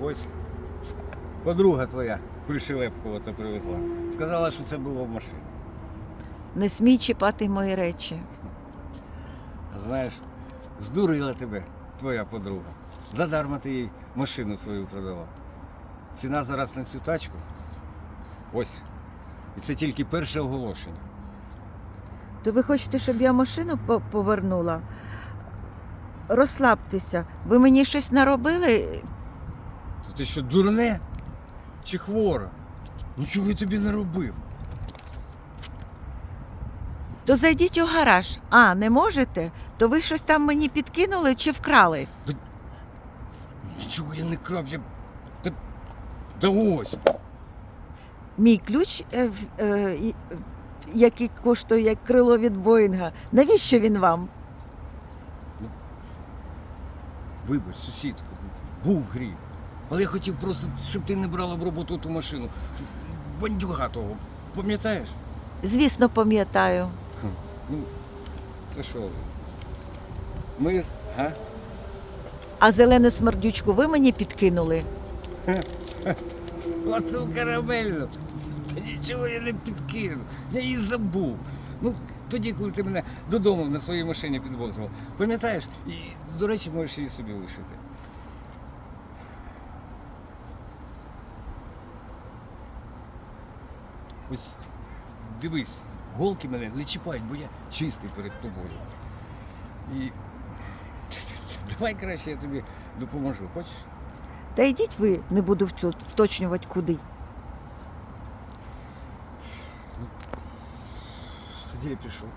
Ось подруга твоя пришелепкова та привезла. Сказала, що це було в машині. Не смій чіпати мої речі. Знаєш, здурила тебе твоя подруга. Задарма ти їй машину свою продала. Ціна зараз на цю тачку. Ось. І це тільки перше оголошення. То ви хочете, щоб я машину по- повернула? Розслабтеся. Ви мені щось наробили? То ти що, дурне? Чи хвора? Нічого я тобі не робив. То зайдіть у гараж. А, не можете? То ви щось там мені підкинули чи вкрали? Нічого я не крав, я. Та, та ось. Мій ключ, е, в- е, і- е, який коштує як крило від Боїнга. Навіщо він вам? Вибач, сусідку, був гріх. Але я хотів просто, щоб ти не брала в роботу ту машину. Бандюга того. Пам'ятаєш? Звісно, пам'ятаю. Ну, це що? ви? Ми, а? А зелену смердючку ви мені підкинули. Оцю карамельну. Та Нічого я не підкинув. Я її забув. Ну, тоді, коли ти мене додому на своїй машині підвозив. Пам'ятаєш? І, до речі, можеш її собі лишити. Ось дивись, голки мене не чіпають, бо я чистий перед тобою. І давай краще я тобі допоможу, хочеш? Та йдіть ви, не буду вточнювати куди. Тоді я пішов.